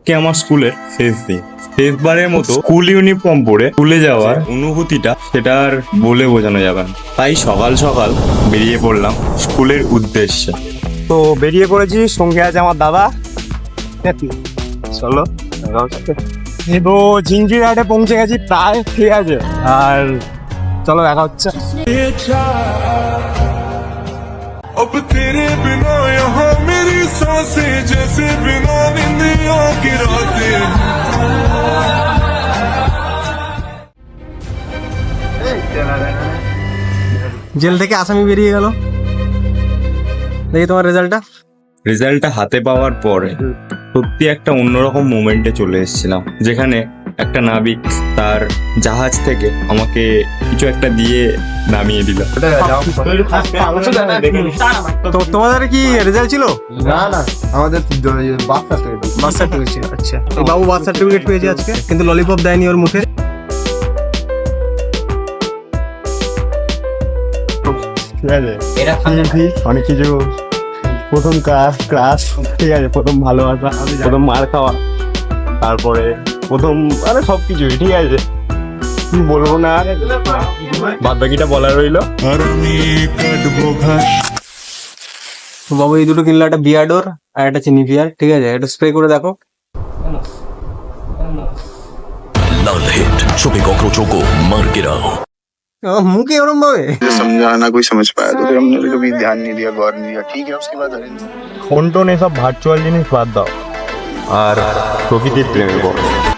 আজকে আমার স্কুলের শেষ দিন শেষবারের মতো স্কুল ইউনিফর্ম পরে স্কুলে যাওয়ার অনুভূতিটা সেটা আর বলে বোঝানো যাবে না তাই সকাল সকাল বেরিয়ে পড়লাম স্কুলের উদ্দেশ্যে তো বেরিয়ে পড়েছি সঙ্গে আছে আমার দাদা চলো এই তো ঝিঞ্জিরহাটে পৌঁছে গেছি প্রায় ঠিক আছে আর চলো দেখা হচ্ছে अब तेरे बिना यहाँ मेरी জেল থেকে আসামি বেরিয়ে গেল। দেখি তোমার রেজাল্টটা। রেজাল্টটা হাতে পাওয়ার পরে সত্যি একটা অন্যরকম মোমেন্টে চলে এসেছিলাম যেখানে একটা নাবিক তার জাহাজ থেকে আমাকে কিছু একটা দিয়ে নামিয়ে দিল। তো তোমাদের কি রেজাল্ট ছিল? না না আমাদের বার্থ সার্টিফিকেট বার্থ সার্টিফিকেট ছিল আচ্ছা। এই বাবু বার্থ সার্টিফিকেট পেয়েছে আজকে কিন্তু ললিপপ দেয়নি ওর মুখে। ঠিক আছে। এটা সামনে অনেক কিছু প্রথম ক্লাস ক্লাস ঠিক আছে প্রথম ভালোবাসা প্রথম মার খাওয়া তারপরে প্রথম আরে সব কিছুই ঠিক আছে। কি বলব না? আর বাদ বাকিটা বলা রইল। তো বাবু এই দুটো কিনলো একটা বিয়ার্ডোর আর একটা চিনি বিয়ার ঠিক আছে? একটা স্প্রে করে দেখো। লাল হিট ছুপে ককরোচোঁ কো মার আহ, मुंह ওরম ভাবে समझाना कोई समझ पाया तो फिर हमने भी कभी ध्यान नहीं दिया गौर नहीं दिया ठीक है उसके बाद अरेंज ফোন টোন এসব ভার্চুয়াল জিনিস বাদ দাও আর প্রকৃতির প্রেমে পড়ো